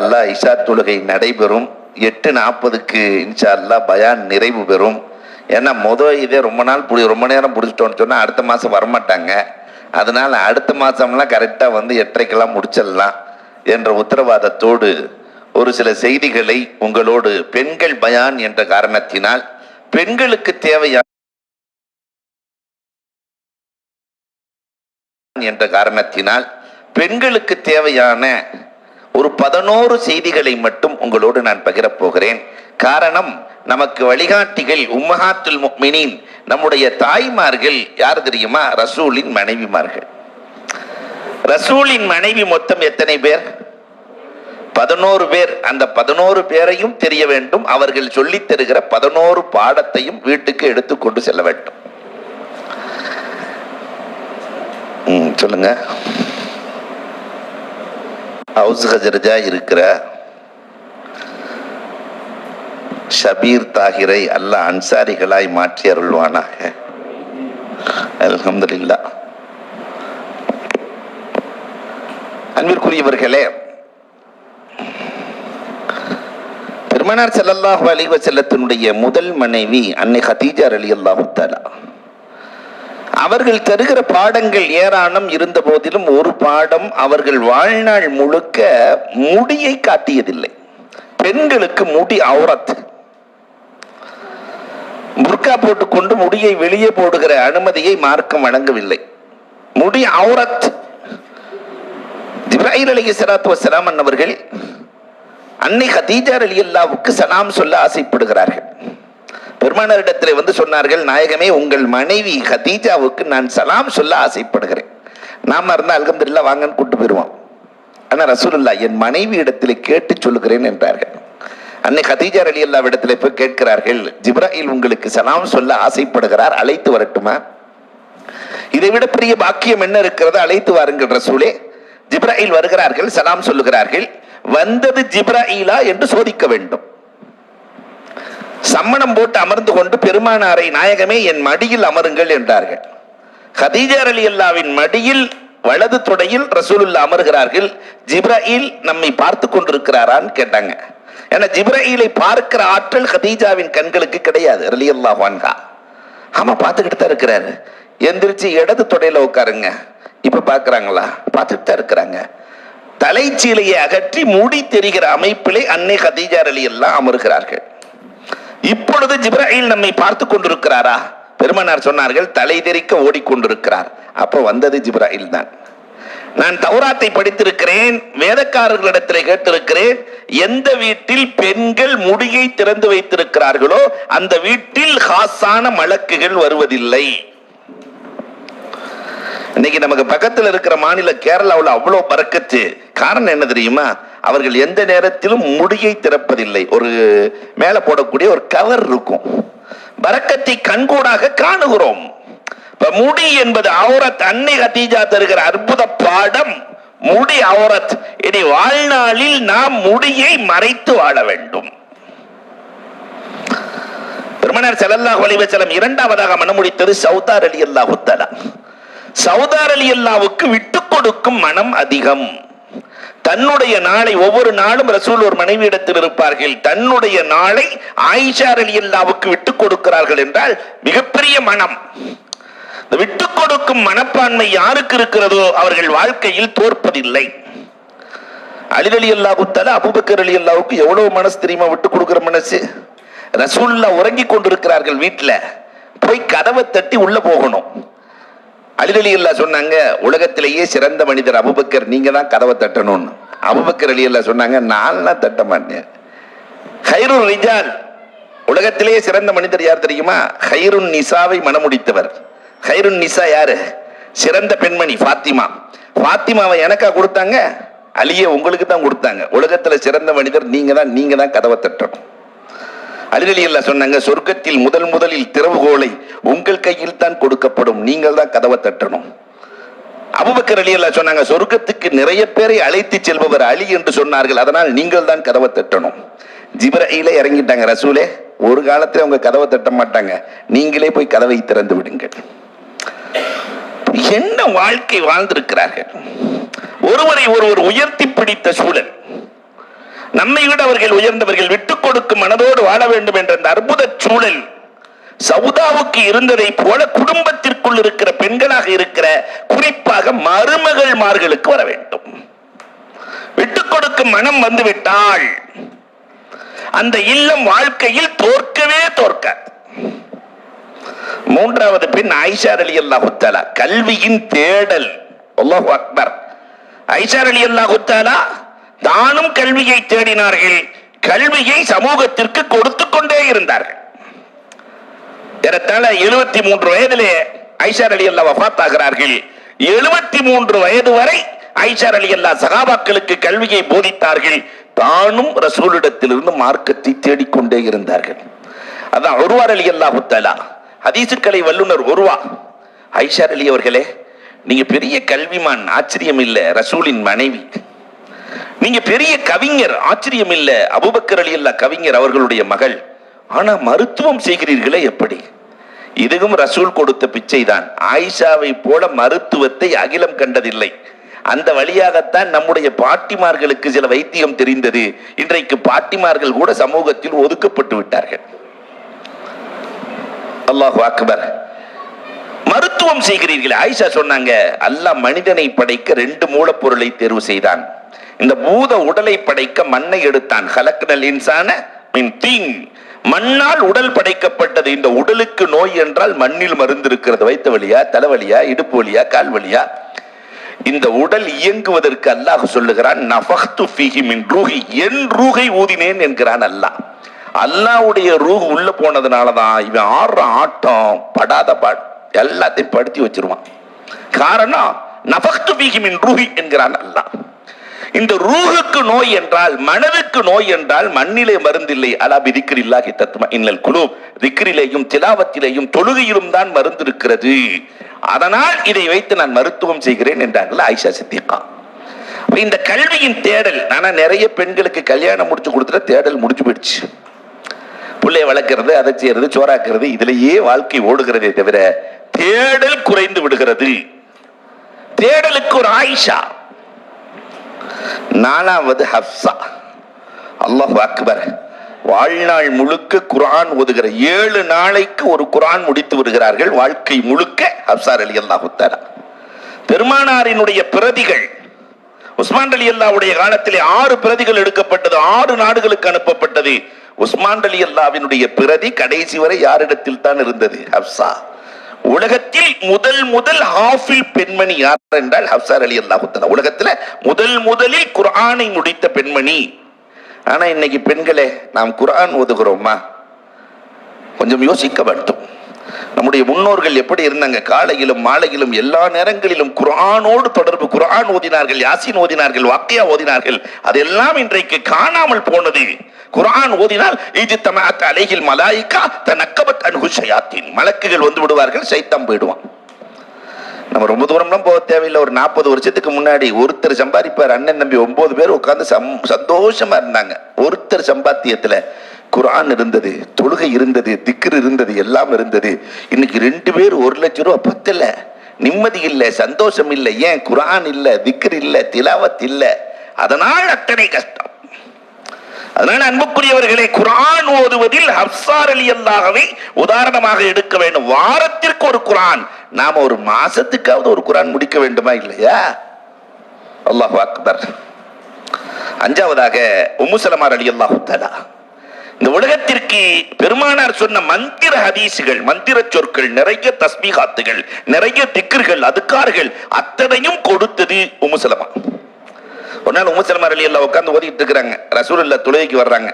அல்லாஹ் இஷா தொழுகை நடைபெறும். எட்டு நாற்பதுக்கு இன்ஷா அல்லாஹ் பயான் நிறைவு பெறும். ஏன்னா மொதல் இதே ரொம்ப நாள் புடி ரொம்ப நேரம் பிடிச்சிட்டோன்னு சொன்னால் அடுத்த மாதம் வரமாட்டாங்க. அதனால அடுத்த மாதம்லாம் கரெக்டாக வந்து எட்டரைக்கெல்லாம் முடிச்சிடலாம் என்ற உத்தரவாதத்தோடு ஒரு சில செய்திகளை உங்களோடு பெண்கள் பயான் என்ற காரணத்தினால் பெண்களுக்கு தேவையான என்ற காரணத்தினால் பெண்களுக்கு தேவையான ஒரு பதினோரு செய்திகளை மட்டும் உங்களோடு நான் பகிரப் போகிறேன் காரணம் நமக்கு வழிகாட்டிகள் உம்மஹாத்துல் முக்மினின் நம்முடைய தாய்மார்கள் யார் தெரியுமா? ரசூலின் மனைவிமார்கள். ரசூலின் மனைவி மொத்தம் எத்தனை பேர்? பதினோரு பேர். அந்த பதினோரு பேரையும் தெரிய வேண்டும். அவர்கள் சொல்லித் தருகிற பதினோரு பாடத்தையும் வீட்டுக்கு எடுத்துக்கொண்டு செல்ல வேண்டும். சொல்லுங்க. ஹவுஸ் ஹஜரஜா இருக்கிற ஷபீர் தாகிரை அல்லாஹ் அன்சாரிகளாய் மாற்றி அருள்வானாக. அல்ஹம்துலில்லாஹ். அன்பிற்குரியவர்களே பெருமனார் செல்லல்லாஹு அலிவ செல்லத்தினுடைய முதல் மனைவி அன்னை ஹதீஜா ரலியல்லாஹு தாலா அவர்கள் தருகிற பாடங்கள் ஏராளம் இருந்த போதிலும் ஒரு பாடம் அவர்கள் வாழ்நாள் முழுக்க முடியை காட்டியதில்லை. பெண்களுக்கு முடி அவுரத் புர்கா போட்டுக்கொண்டு முடியை வெளியே போடுகிற அனுமதியை மார்க்கம் வழங்கவில்லை. முடி அவுரத். ஜிப்ராஹில் அலி சலாத்து வசலாம் அன்னவர்கள் அன்னை ஹதீஜா அலி அல்லாவுக்கு சலாம் சொல்ல ஆசைப்படுகிறார்கள். பெருமானாரிடத்தில் வந்து சொன்னார்கள் நாயகமே உங்கள் மனைவி ஹதீஜாவுக்கு நான் சலாம் சொல்ல ஆசைப்படுகிறேன். நாம இருந்தால் அல்கம்துல்லா வாங்கன்னு கூட்டு போயிருவோம். ஆனால் ரசூலுல்லா என் மனைவி இடத்துல கேட்டு சொல்லுகிறேன் என்றார்கள். அன்னை ஹதீஜா அலி அல்லா இடத்துல போய் கேட்கிறார்கள் ஜிப்ராஹில் உங்களுக்கு சலாம் சொல்ல ஆசைப்படுகிறார் அழைத்து வரட்டுமா? இதை விட பெரிய பாக்கியம் என்ன இருக்கிறது அழைத்து வாருங்கள் ரசூலே. ஜிப்ராஹில் வருகிறார்கள் சலாம் சொல்லுகிறார்கள் வந்தது ஜிப்ராஹிலா என்று சோதிக்க வேண்டும். சம்மணம் போட்டு அமர்ந்து கொண்டு பெருமானாரை நாயகமே என் மடியில் அமருங்கள் என்றார்கள். ஹதீஜர் அலி அல்லாவின் மடியில் வலது தொடையில் ரசூலுல்லா அமர்கிறார்கள். ஜிப்ராயில் நம்மை பார்த்து கொண்டிருக்கிறாரான்னு கேட்டாங்க. ஏன்னா ஜிப்ராயிலை பார்க்கிற ஆற்றல் ஹதீஜாவின் கண்களுக்கு கிடையாது அலி அல்லா வான்கா ஆமா பார்த்துக்கிட்டு தான் இருக்கிறாரு. எந்திரிச்சு இடது தொடையில உட்காருங்க. இப்ப பாக்குறாங்களா பார்த்துட்டு தான் இருக்கிறாங்க. தலைச்சீலையை அகற்றி மூடி தெரிகிற அமைப்பிலே அன்னை ஹதீஜா அலி எல்லாம் அமர்கிறார்கள். இப்பொழுது ஜிப்ராஹில் நம்மை பார்த்து கொண்டிருக்கிறாரா? பெருமனார் சொன்னார்கள் தலை தெறிக்க ஓடிக்கொண்டிருக்கிறார். அப்ப வந்தது ஜிப்ராஹில் தான். நான் தௌராத்தை படித்திருக்கிறேன் வேதக்காரர்களிடத்தில் கேட்டிருக்கிறேன் எந்த வீட்டில் பெண்கள் முடியை திறந்து வைத்திருக்கிறார்களோ அந்த வீட்டில் ஹாசான மலக்குகள் வருவதில்லை. இன்னைக்கு நமக்கு பக்கத்தில் இருக்கிற மாநில கேரளாவில் அவ்வளோ பறக்கத்து காரணம் என்ன தெரியுமா? அவர்கள் எந்த நேரத்திலும் முடியை திறப்பதில்லை. ஒரு மேல போடக்கூடிய ஒரு கவர் இருக்கும். பறக்கத்தை கண்கூடாக காணுகிறோம். இப்ப முடி என்பது அவுரத் அன்னை ஹதீஜா தருகிற அற்புத பாடம். முடி அவுரத். இனி வாழ்நாளில் நாம் முடியை மறைத்து வாழ வேண்டும். பெருமனார் செலல்லாஹ் வலிவச்சலம் இரண்டாவதாக மனமுடித்தது சௌதார் அலி அல்லாஹு சவுதார் சௌதார் அலி அல்லாவுக்கு விட்டு கொடுக்கும் மனம் அதிகம். தன்னுடைய நாளை ஒவ்வொரு நாளும் ரசூல் ஒரு மனைவியிடத்தில் இருப்பார்கள். தன்னுடைய நாளை ஆயிஷா அலி அல்லாவுக்கு விட்டு கொடுக்கிறார்கள் என்றால் மிகப்பெரிய மனம். விட்டு கொடுக்கும் மனப்பான்மை யாருக்கு இருக்கிறதோ அவர்கள் வாழ்க்கையில் தோற்பதில்லை. அலி அலி அல்லாவுத்தால அபுபக்கர் அலி அல்லாவுக்கு எவ்வளவு மனசு தெரியுமா விட்டு கொடுக்கிற மனசு? ரசூல்லா உறங்கி கொண்டிருக்கிறார்கள் வீட்டுல போய் கதவை தட்டி உள்ள போகணும். அலிரலி அல்லா சொன்னாங்க உலகத்திலேயே சிறந்த மனிதர் அபுபக்கர் நீங்க தான் கதவை தட்டணும்னு. அபுபக்கர் அலி அல்லா சொன்னாங்க நான்லாம் தட்ட மாட்டேன். ஹைருன் ரிஜால் உலகத்திலேயே சிறந்த மனிதர் யார் தெரியுமா? ஹைருன் நிசாவை மனமுடித்தவர். ஹைருன் நிசா யாரு? சிறந்த பெண்மணி ஃபாத்திமா. ஃபாத்திமாவை எனக்கா கொடுத்தாங்க? அலியை உங்களுக்கு தான் கொடுத்தாங்க. உலகத்தில் சிறந்த மனிதர் நீங்க தான் நீங்க தான் கதவை தட்டணும். அலிரலி அல்லா சொன்னாங்க சொர்க்கத்தில் முதல் முதலில் திறவுகோலை உங்கள் கையில் தான் கொடுக்கப்படும். நீங்கள் தான் கதவை தட்டணும். அபுபக்கர் அலி அல்லா சொன்னாங்க சொர்க்கத்துக்கு நிறைய பேரை அழைத்து செல்பவர் அலி என்று சொன்னார்கள் அதனால் நீங்கள் தான் கதவை தட்டணும். ஜிப்ரஹீலே இறங்கிட்டாங்க ரசூலே ஒரு காலத்தில் அவங்க கதவை தட்ட மாட்டாங்க. நீங்களே போய் கதவை திறந்து விடுங்கள். என்ன வாழ்க்கை வாழ்ந்திருக்கிறார்கள்? ஒருவரை ஒருவர் உயர்த்தி பிடித்த சூழல். நம்மை விட அவர்கள் உயர்ந்தவர்கள் விட்டுக் கொடுக்கும் மனதோடு வாழ வேண்டும் என்ற அந்த அற்புத சூழல் சவுதாவுக்கு இருந்ததை போல குடும்பத்திற்குள் இருக்கிற பெண்களாக இருக்கிற குறிப்பாக மருமகள்மார்களுக்கு வர வேண்டும். விட்டுக் கொடுக்கும் மனம் வந்துவிட்டால் அந்த இல்லம் வாழ்க்கையில் தோற்கவே தோற்க மூன்றாவது பெண் ஐஷார் அலி அல்லாஹுத்தாலா கல்வியின் தேடல். அல்லாஹு அக்பர். ஐஷார் அலி அல்லாஹுத்தாலா தானும் கல்வியை தேடினார்கள். கல்வியை சமூகத்திற்கு கொடுத்து கொண்டே இருந்தார்கள். ஏறத்தாழ எழுபத்தி மூன்று வயதிலே ஐஷார் அலி அல்லா வஃத் ஆகிறார்கள் எழுபத்தி மூன்று வயது வரை ஐஷார் அலி அல்லா சகாபாக்களுக்கு கல்வியை போதித்தார்கள். தானும் ரசூலிடத்திலிருந்து மார்க்கத்தை தேடிக்கொண்டே இருந்தார்கள். அதான் ஒருவார் அலி அல்லா புத்தலா ஹதீசுக்கலை வல்லுனர் ஒருவா ஐஷார் அலி அவர்களே நீங்க பெரிய கல்விமான் ஆச்சரியம் இல்லை ரசூலின் மனைவி. நீங்க பெரிய கவிஞர் ஆச்சரியம் இல்ல. அபுபக்கர் அலி அல்லா கவிஞர் அவர்களுடைய மகள். ஆனா மருத்துவம் செய்கிறீர்களே எப்படி? இதுவும் ரசூல் கொடுத்த பிச்சை தான் ஆயிஷாவை போல மருத்துவத்தை அகிலம் கண்டதில்லை. அந்த வழியாகத்தான் நம்முடைய பாட்டிமார்களுக்கு சில வைத்தியம் தெரிந்தது. இன்றைக்கு பாட்டிமார்கள் கூட சமூகத்தில் ஒதுக்கப்பட்டு விட்டார்கள். அல்லாஹு அக்பர். மருத்துவம் செய்கிறீர்கள். ஆயிஷா சொன்னாங்க அல்லாஹ் மனிதனை படைக்க ரெண்டு மூலப்பொருளை தேர்வு செய்தான். இந்த பூத உடலை படைக்க மண்ணை எடுத்தான். ஹலக்னல் இன்சான மின் தீங். மண்ணால் உடல் படைக்கப்பட்டது. இந்த உடலுக்கு நோய் என்றால் மண்ணில் மருந்து இருக்கிறது. வைத்த வழியா தலைவலியா இடுப்பு வழியா கால் வழியா இந்த உடல் இயங்குவதற்கு அல்லாஹ் சொல்லுகிறான் நஃபஹ்து ஃபீஹி மின் ரூஹி. என் ரூஹை ஊதினேன் என்கிறான் அல்லாஹ். அல்லாஹ்வுடைய ரூஹ் உள்ள போனதுனால தான் இவன் ஆடுற ஆட்டம் படாத பாடு. எல்லாத்தையும் படுத்தி வச்சிருவான். காரணம் நஃபஹ்து ஃபீஹி மின் ரூஹி என்கிறான் அல்லாஹ். இந்த ரூகுக்கு நோய் என்றால் மனதுக்கு நோய் என்றால் மண்ணிலே மருந்தில்லை. அலாபி பிதிக்கிரில்லாஹி தத்துவ இன்னல் குழு திக்கிரிலேயும் திலாவத்திலேயும் தொழுகையிலும் தான் மருந்து இருக்கிறது அதனால் இதை வைத்து நான் மருத்துவம் செய்கிறேன் என்றார்கள் ஆயிஷா சித்திகா. இந்த கல்வியின் தேடல் ஆனா நிறைய பெண்களுக்கு கல்யாணம் முடிச்சு கொடுத்துட்ட தேடல் முடிஞ்சு போயிடுச்சு. பிள்ளைய வளர்க்கறது அதை செய்யறது சோறாக்குறது இதுலயே வாழ்க்கை ஓடுகிறதே தவிர தேடல் குறைந்து விடுகிறது. தேடலுக்கு ஒரு ஆயிஷா. நாலாவது ஹப்சா. அல்லாஹ் அக்பர். வாழ்நாள் முழுக்க குரான் ஓதுகிற ஏழு நாளைக்கு ஒரு குரான் முடித்து வருகிறார்கள் வாழ்க்கை முழுக்க ஹப்சார் அலி அல்லாஹுத்தாரா பெருமானாரினுடைய பிரதிகள் உஸ்மான் அலி அல்லாவுடைய காலத்திலே ஆறு பிரதிகள் எடுக்கப்பட்டது ஆறு நாடுகளுக்கு அனுப்பப்பட்டது. உஸ்மான் அலி அல்லாவினுடைய பிரதி கடைசி வரை யாரிடத்தில் தான் இருந்தது? ஹப்சா. உலகத்தில் முதல் முதல் ஹாஃபில் பெண்மணி யார் என்றால் ஹப்சார் அலி அல்லாஹுத்தலா உலகத்துல முதல் முதலில் குரானை முடித்த பெண்மணி. ஆனா இன்னைக்கு பெண்களே நாம் குரான் ஓதுகிறோமா? கொஞ்சம் யோசிக்க வேண்டும். நம்முடைய முன்னோர்கள் எப்படி இருந்தாங்க? காலையிலும் மாலையிலும் எல்லா நேரங்களிலும் குரானோடு தொடர்பு குரான் ஓதினார்கள் யாசின் ஓதினார்கள் வாக்கியா ஓதினார்கள் அதெல்லாம் இன்றைக்கு காணாமல் போனது. குரான் ஓதினால் இது தமாத் அலைகில் மலாய்க்கா தனக்கபத் அன்ஹு மலக்குகள் வந்து விடுவார்கள் சைத்தம் போயிடுவான். நம்ம ரொம்ப தூரம்லாம் போக தேவையில்லை. ஒரு நாற்பது வருஷத்துக்கு முன்னாடி ஒருத்தர் சம்பாதிப்பார் அண்ணன் நம்பி ஒன்பது பேர் உட்கார்ந்து சம் சந்தோஷமா இருந்தாங்க. ஒருத்தர் சம்பாத்தியத்துல குரான் இருந்தது தொழுகை இருந்தது திக்ரு இருந்தது எல்லாம் இருந்தது. இன்னைக்கு ரெண்டு பேர் ஒரு லட்சம் ரூபா பத்தல. நிம்மதி இல்லை சந்தோஷம் இல்லை ஏன் குரான் இல்லை திக்ரு இல்லை திலாவத் இல்லை. அதனால் அத்தனை கஷ்டம். அதனால அன்புக்குரியவர்களே குரான் ஓதுவதில் ஹப்சார் அலி அல்லாஹவை உதாரணமாக எடுக்க வேண்டும். வாரத்திற்கு ஒரு குரான் நாம ஒரு மாசத்துக்காவது ஒரு குரான் முடிக்க வேண்டுமா இல்லையா? அல்லாஹ் அக்பர். அஞ்சாவதாக உம்முசலமார் அலி அல்லாஹு தலா இந்த உலகத்திற்கு பெருமானார் சொன்ன மந்திர ஹதீசுகள் மந்திர சொற்கள் நிறைய தஸ்மிகாத்துகள் நிறைய திக்கர்கள் அதுக்கார்கள் அத்தனையும் கொடுத்தது உமுசலமா ஒரு நாள் உமுசலமா அலி எல்லாம் உட்காந்து ஓதிக்கிட்டு இருக்கிறாங்க. ரசூல் இல்ல தொழுகைக்கு வர்றாங்க.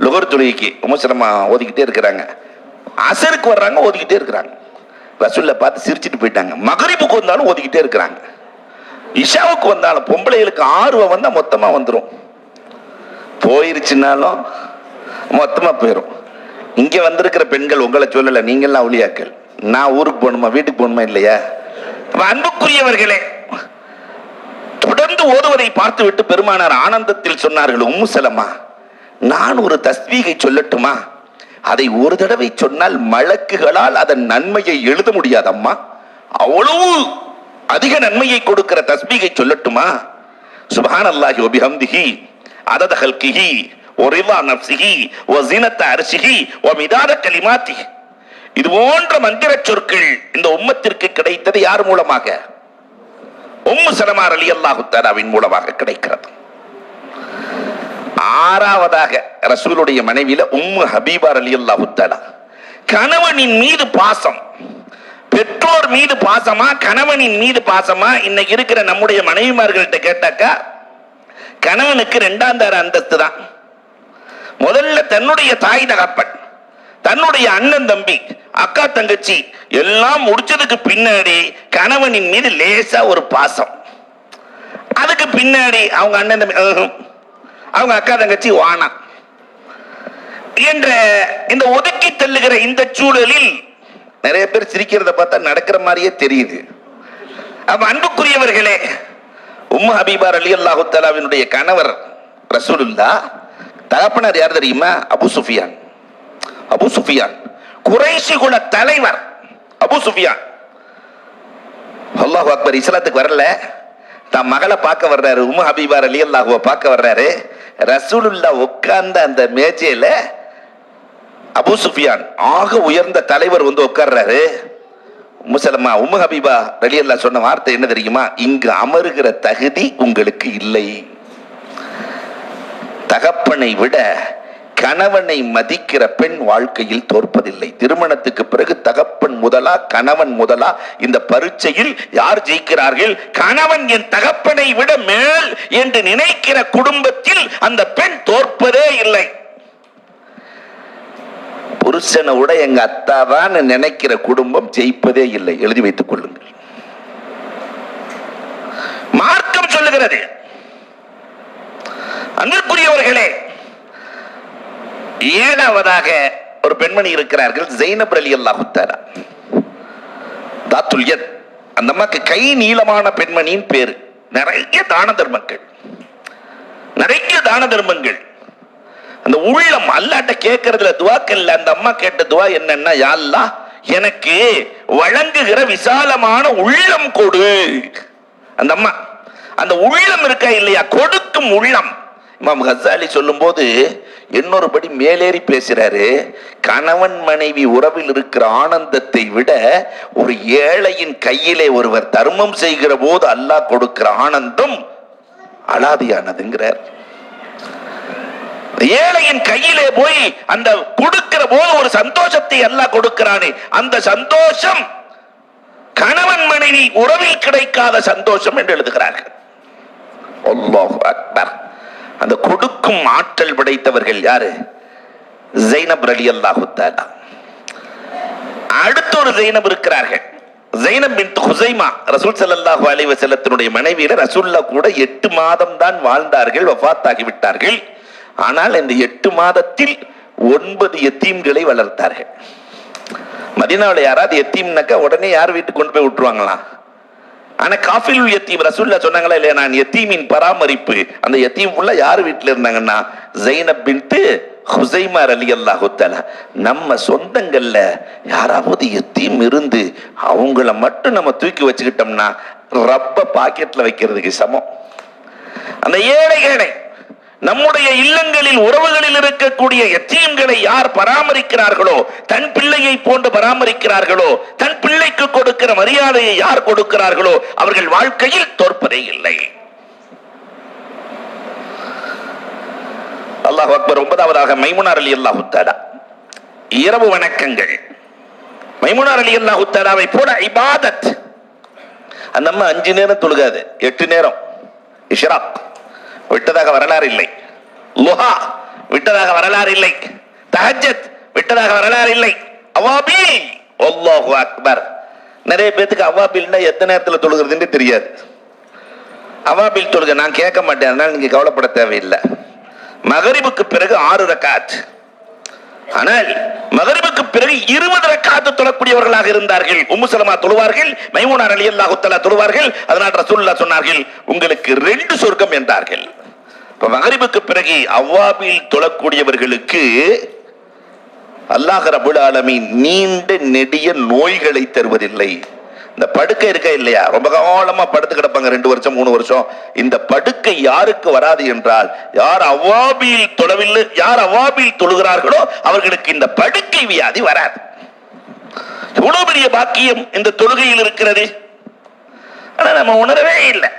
லுகர் தொழுகைக்கு உமுசலமா ஓதிக்கிட்டே இருக்கிறாங்க. அசருக்கு வர்றாங்க ஓதிக்கிட்டே இருக்கிறாங்க. ரசூல்ல பார்த்து சிரிச்சிட்டு போயிட்டாங்க. மகரிப்புக்கு வந்தாலும் ஓதிக்கிட்டே இருக்கிறாங்க. இஷாவுக்கு வந்தாலும் பொம்பளைகளுக்கு ஆர்வம் வந்தா மொத்தமா வந்துடும் போயிருச்சுனாலும் மொத்தமாக போயிடும் இங்கே வந்திருக்கிற பெண்கள் உங்களை சொல்லலை நீங்களாம் அவளியாக்கள். நான் ஊருக்கு போகணுமா வீட்டுக்கு போகணுமா இல்லையா? அன்புக்குரியவர்களே தொடர்ந்து ஓதுவதை பார்த்துவிட்டு பெருமானார் ஆனந்தத்தில் சொன்னார்கள் உம்மு செலமா நான் ஒரு தஸ்பீகை சொல்லட்டுமா? அதை ஒரு தடவை சொன்னால் மலக்குகளால் அதன் நன்மையை எழுத முடியாதம்மா? அவ்வளவு அதிக நன்மையை கொடுக்கிற தஸ்பீகை சொல்லட்டுமா? சுபான் அல்லாஹி ஒபிஹம்திஹி அதத ஹல்கிஹி ஒரிலா ஓ ஜீனத்த அரிசிஹி ஒ மிதாத கலிமாத்தி இது போன்ற மந்திர சொற்கள் இந்த உம்மத்திற்கு கிடைத்தது யார் மூலமாக? உம்மு சலமார் அலி அல்லாஹு மூலமாக கிடைக்கிறது. ஆறாவதாக ரசூலுடைய மனைவியில உம்மு ஹபீபார் அலி அல்லாஹு தாலா கணவனின் மீது பாசம். பெற்றோர் மீது பாசமா கணவனின் மீது பாசமா? இன்னைக்கு இருக்கிற நம்முடைய மனைவிமார்கள்ட்ட கேட்டாக்கா கணவனுக்கு இரண்டாம் தர அந்தஸ்து தான். முதல்ல தன்னுடைய தாய் தகப்பன் தன்னுடைய அண்ணன் தம்பி அக்கா தங்கச்சி எல்லாம் முடிச்சதுக்கு பின்னாடி கணவனின் மீது லேசா ஒரு பாசம். அதுக்கு பின்னாடி அவங்க அண்ணன் தம்பி அவங்க அக்கா தங்கச்சி வானா. என்ற இந்த ஒதுக்கி தள்ளுகிற இந்த சூழலில் நிறைய பேர் சிரிக்கிறத பார்த்தா நடக்கிற மாதிரியே தெரியுது. அப்ப அன்புக்குரியவர்களே உம்ம ஹபீபார் அலி அல்லாஹு தலாவினுடைய கணவர் ரசூலுல்லா தகப்பனார் யார் தெரியுமா? அபு சுஃபியான். அபு சுஃபியான். குறைசி குல தலைவர். அபு சுஃபியான். அல்லாஹ் அக்பர் இஸ்லாத்துக்கு வரல. தன் மகளை பார்க்க வர்றாரு. உம்மு ஹபீபார் அலி அல்லாஹுவை பார்க்க வர்றாரு. ரசூலுல்லா உட்கார்ந்த அந்த மேஜையில் அபு சுஃபியான் ஆக உயர்ந்த தலைவர் வந்து உட்கார்றாரு. முசலமா உம்மு ஹபீபா ரலி அல்லாஹ் சொன்ன வார்த்தை என்ன தெரியுமா? இங்கு அமருகிற தகுதி உங்களுக்கு இல்லை. தகப்பனை விட கணவனை மதிக்கிற பெண் வாழ்க்கையில் தோற்பதில்லை. திருமணத்துக்கு பிறகு தகப்பன் முதலா கணவன் முதலா இந்த பரீட்சையில் யார் ஜெயிக்கிறார்கள்? கணவன் என் தகப்பனை விட மேல் என்று நினைக்கிற குடும்பத்தில் அந்த பெண் தோற்பதே இல்லை. புருஷனை விட எங்க அத்தாதான் நினைக்கிற குடும்பம் ஜெயிப்பதே இல்லை. எழுதி வைத்துக் கொள்ளுங்கள். மார்க்கம் சொல்லுகிறது அன்பிற்குரியவர்களே ஏழாவதாக ஒரு பெண்மணி இருக்கிறார்கள் ஜெயினப் அலி அல்லாஹுத்தாரா தாத்துல்யத் அந்த அம்மாக்கு கை நீளமான பெண்மணியின் பேரு. நிறைய தான தர்மங்கள். நிறைய தான தர்மங்கள். அந்த உள்ளம் அல்லாட்ட கேட்கறதுல துவாக்கல்ல அந்த அம்மா கேட்ட துவா என்னன்னா யா எனக்கு வழங்குகிற விசாலமான உள்ளம் கொடு. அந்த அம்மா அந்த உள்ளம் இருக்கா இல்லையா? கொடுக்கும் உள்ளம். இமாம் ஹசாலி சொல்லும்போது இன்னொரு படி மேலேறி பேசுறாரு கணவன் மனைவி உறவில் இருக்கிற ஆனந்தத்தை விட ஒரு ஏழையின் கையிலே ஒருவர் தர்மம் செய்கிற போது அல்லாஹ் கொடுக்கிற ஆனந்தம் அலாதியானதுங்கிறார். ஏழையின் கையிலே போய் அந்த கொடுக்கிற போது ஒரு சந்தோஷத்தை எல்லாம் கொடுக்கிறானே அந்த சந்தோஷம் கணவன் மனைவி உறவில் கிடைக்காத சந்தோஷம் என்று எழுதுகிறார்கள். அல்லாஹு அக்பர். அந்த கொடுக்கும் ஆற்றல் படைத்தவர்கள் யாரு? ஜைனப் அலி அல்லாஹுத்தாலா அடுத்த ஒரு ஜெயினப் இருக்கிறார்கள். ஜைனப் பின் ஹுசைமா ரசூல் சல்லாஹு அலைஹி வஸல்லத்தினுடைய மனைவியில ரசூல்லா கூட எட்டு மாதம் தான் வாழ்ந்தார்கள் வஃபாத்தாகி விட்டார்கள். ஆனால் இந்த எட்டு மாதத்தில் ஒன்பது எத்தீம்களை வளர்த்தார்கள். மதினாவில் யாராவது எத்தீம்னாக்கா உடனே யார் வீட்டுக்கு கொண்டு போய் விட்டுருவாங்களாம் ஆனா காஃபில் எத்தீம் ரசூல்லா சொன்னாங்களா இல்லையா? நான் எத்தீமின் பராமரிப்பு. அந்த எத்தீம் ஃபுல்லா யார் வீட்டுல இருந்தாங்கன்னா ஜெயினப் பின்ட்டு ஹுசைமார் அலி அல்லாஹு தஆலா. நம்ம சொந்தங்கள்ல யாராவது எத்தீம் இருந்து அவங்கள மட்டும் நம்ம தூக்கி வச்சுக்கிட்டோம்னா ரப்ப பாக்கெட்ல வைக்கிறதுக்கு சமம். அந்த ஏழை ஏழை நம்முடைய இல்லங்களில் உறவுகளில் இருக்கக்கூடிய எத்தீம்களை யார் பராமரிக்கிறார்களோ தன் பிள்ளையை போன்று பராமரிக்கிறார்களோ தன் பிள்ளைக்கு கொடுக்கிற மரியாதையை யார் கொடுக்கிறார்களோ அவர்கள் வாழ்க்கையில் தோற்பதே இல்லை. அல்லாஹ் அக்பர் ஒன்பதாவதாக மைமுனார் அலி அல்லாஹு தாலா இரவு வணக்கங்கள். மைமுனார் அலி அல்லாஹு தாலாவை போல இபாதத். அந்த அம்மா அஞ்சு நேரம் தொழுகாது எட்டு நேரம் இஷ்ராக். விட்டதாக வரலாறு இல்லை. லுஹா விட்டதாக வரலாறு இல்லை. தஹஜத் விட்டதாக வரலாறு இல்லை. அவாபில் அல்லாஹு அக்பர். நிறைய பேத்துக்கு அவாபில்னா எத்தனை நேரத்தில் தொழுகிறதுன்னு தெரியாது. அவாபில் தொழுக நான் கேட்க மாட்டேன் அதனால நீங்க கவலைப்பட தேவையில்லை. மகரிபுக்கு பிறகு ஆறு ரக்காத். ஆனால் மகரிபுக்கு பிறகு இருபது ரக்காத்து தொழக்கூடியவர்களாக இருந்தார்கள். உம்மு சலமா தொழுவார்கள் மைமூனார் அலி அல்லாஹுத்தலா தொழுவார்கள். அதனால் ரசூல்லா சொன்னார்கள் உங்களுக்கு ரெண்டு சொர்க்கம் என்றார்கள். இப்ப மகரிபுக்கு பிறகு அவ்வாபில் தொழக்கூடியவர்களுக்கு அல்லாஹ் ரபுல் ஆலமி நீண்ட நெடிய நோய்களை தருவதில்லை. இந்த படுக்கை இருக்க இல்லையா? ரொம்ப காலமா படுத்து கிடப்பாங்க ரெண்டு வருஷம் மூணு வருஷம். இந்த படுக்கை யாருக்கு வராது என்றால் யார் அவாபியில் தொழவில்லை யார் அவாபியில் தொழுகிறார்களோ அவர்களுக்கு இந்த படுக்கை வியாதி வராது. எவ்வளவு பெரிய பாக்கியம் இந்த தொழுகையில் இருக்கிறது? ஆனா நம்ம உணரவே இல்லை.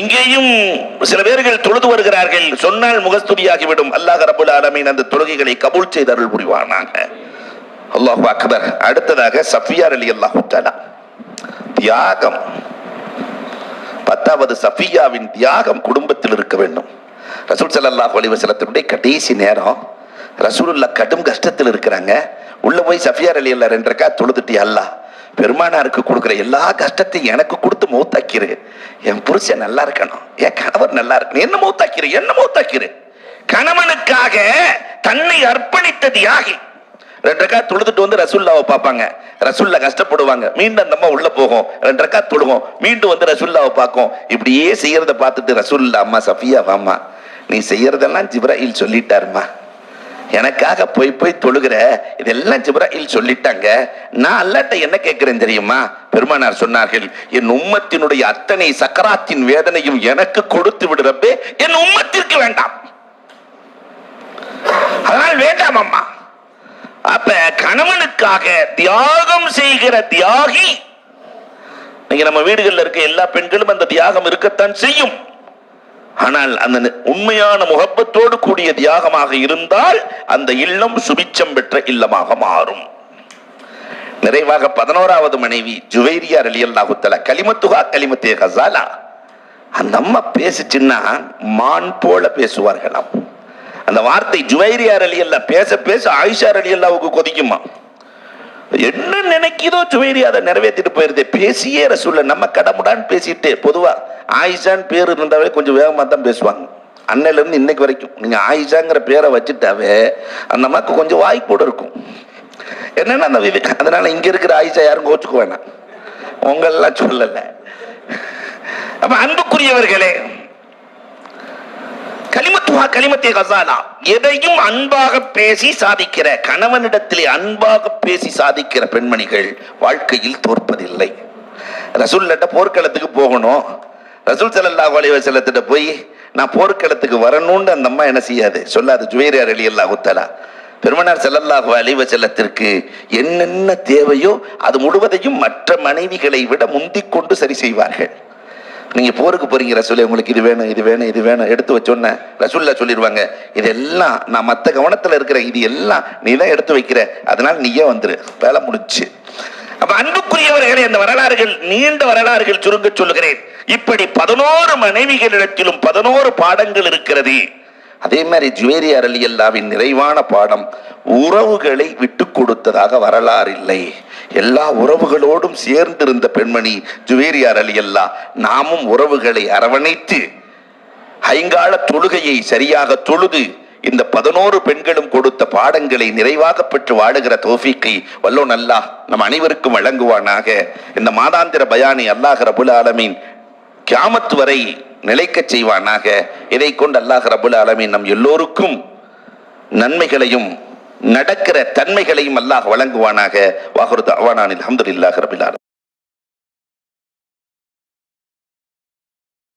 இங்கேயும் சில பேர்கள் தொழுது வருகிறார்கள். சொன்னால் முகஸ்துடியாகிவிடும் அல்லாஹ் ரபுல் ஆலமீன் அந்த தொழுகைகளை கபூல் செய்தருள் புரிவானாங்க அல்லாஹு அக்பர். அடுத்ததாக சஃபியார் அலி அல்லாஹு தியாகம். பத்தாவது சஃபியாவின் தியாகம் குடும்பத்தில் இருக்க வேண்டும். ரசூல் சல்லாஹ் அலிவசலத்தினுடைய கடைசி நேரம். ரசூலுல்லா கடும் கஷ்டத்தில் இருக்கிறாங்க. உள்ள போய் சஃபியார் அலி அல்லா ரெண்டருக்கா தொழுதுட்டி அல்லாஹ் பெருமானாருக்கு கொடுக்குற எல்லா கஷ்டத்தையும் எனக்கு கொடுத்து மௌத்தாக்கிரு. என் புருஷன் நல்லா இருக்கணும். என் கணவர் நல்லா இருக்கணும். என்ன மௌத்தாக்கிரு? என்ன மௌத்தாக்கிரு? கணவனுக்காக தன்னை அர்ப்பணித்த தியாகி ரெண்டு ரக்கா தொழுதுட்டு வந்து ரசுல்லாவை பார்ப்பாங்க. ரசுல்லா கஷ்டப்படுவாங்க. மீண்டும் அந்த அம்மா உள்ள போகும். ரெண்டு ரக்கா தொழுகும். மீண்டும் வந்து ரசுல்லாவை பார்க்கும். இப்படியே செய்யறத பார்த்துட்டு ரசுல்லா அம்மா சஃபியா வாம்மா. நீ செய்யறதெல்லாம் ஜிப்ராஹில் சொல்லிட்டாருமா எனக்காக போய் போய் தொழுகிற இதெல்லாம் ஜிப்ராஹில் சொல்லிட்டாங்க. நான் அல்லாட்ட என்ன கேட்கிறேன் தெரியுமா? பெருமானார் சொன்னார்கள் என் உம்மத்தினுடைய அத்தனை சக்கராத்தின் வேதனையும் எனக்கு கொடுத்து விடுறப்பே என் உம்மத்திற்கு வேண்டாம். அதனால் வேண்டாம் அம்மா. அப்ப கணவனுக்காக தியாகம் செய்கிற தியாகி. நீங்க நம்ம வீடுகளில் இருக்க எல்லா பெண்களும் அந்த தியாகம் இருக்கத்தான் செய்யும். ஆனால் அந்த உண்மையான முகப்பத்தோடு கூடிய தியாகமாக இருந்தால் அந்த இல்லம் சுபிச்சம் பெற்ற இல்லமாக மாறும். நிறைவாக பதினோராவது மனைவி ஜுவேரியா ரலியல்லாஹு களிமத்துகா கலிமத்துஹா கலிமத்தே கசாலா அந்த அம்மா பேசுச்சுன்னா மான் போல பேசுவார்களாம். அந்த வார்த்தை ஜுவைரியார் அலி அல்லா பேச பேச ஆயிஷார் அலி அல்லாவுக்கு கொதிக்குமா? என்ன நினைக்குதோ ஜுவைரி அதை நிறைவேற்றிட்டு போயிருதே. பேசியே ரசூல்ல நம்ம கடமுடான்னு பேசிட்டு பொதுவா ஆயிஷான்னு பேர் இருந்தாவே கொஞ்சம் வேகமாக தான் பேசுவாங்க. அன்னையிலேருந்து இன்னைக்கு வரைக்கும். நீங்கள் ஆயிஷாங்கிற பேரை வச்சுட்டாவே அந்த அம்மாவுக்கு கொஞ்சம் வாய்ப்போடு இருக்கும். என்னென்னா அந்த விவேக் அதனால இங்கே இருக்கிற ஆயிஷா யாரும் கோச்சுக்க வேணாம். உங்களெல்லாம் சொல்லலை. அப்போ அன்புக்குரியவர்களே கலிமத்துவா கலிமத்தே கசாலா. எதையும் அன்பாக பேசி சாதிக்கிற கணவனிடத்திலே அன்பாக பேசி சாதிக்கிற பெண்மணிகள் வாழ்க்கையில் தோற்பதில்லை. ரசூல்லட்ட போர்க்களத்துக்கு போகணும். ரசூல் ஸல்லல்லாஹு அலைஹி போய் நான் போர்க்களத்துக்கு வரணும்னு அந்த அம்மா என்ன செய்யாது? சொல்லாது. ஜுவேரியார் அலி அல்லா தஆலா. பெருமனார் செல்லல்லாஹு அலைஹி வஸல்லத்திற்கு என்னென்ன தேவையோ அது முழுவதையும் மற்ற மனைவிகளை விட முந்திக் கொண்டு சரி செய்வார்கள். நீங்க போருக்கு போறீங்க ரசூலை உங்களுக்கு இது வேணும் இது வேணும் இது வேணும் எடுத்து வச்சோன்ன ரசூல்லா சொல்லிடுவாங்க இதெல்லாம் நான் மத்த கவனத்துல இருக்கிற இது எல்லாம் நீ தான் எடுத்து வைக்கிற அதனால நீயே வந்துரு. வேலை முடிச்சு அப்ப அன்புக்குரியவர்களே அந்த வரலாறுகள் நீண்ட வரலாறுகள் சுருங்க சொல்லுகிறேன். இப்படி பதினோரு மனைவிகளிடத்திலும் பதினோரு பாடங்கள் இருக்கிறது. அதே மாதிரி ஜுவேரி அலி அல்லாவின் நிறைவான பாடம் உறவுகளை விட்டு கொடுத்ததாக வரலாறு இல்லை. எல்லா உறவுகளோடும் சேர்ந்திருந்த பெண்மணி ஜுவேரியார் அலி அல்லா நாமும் உறவுகளை அரவணைத்து ஐங்கால தொழுகையை சரியாக தொழுது இந்த பதினோரு பெண்களும் கொடுத்த பாடங்களை நிறைவாக பெற்று வாழுகிற தோஃபிக்கை வல்லோ நல்லா நம் அனைவருக்கும் வழங்குவானாக. இந்த மாதாந்திர பயானை அல்லாஹ் ரபுல் ஆலமீன் கியாமத் வரை நிலைக்கச் செய்வானாக. இதை கொண்டு அல்லாஹ் ரபுல் ஆலமீன் நம் எல்லோருக்கும் நன்மைகளையும் நடக்கிற தன்மைகளையும் அல்லாஹ் வழங்குவானாக. வாகுரு அவானானில் அஹமதுல்லாஹ் ரபிலார்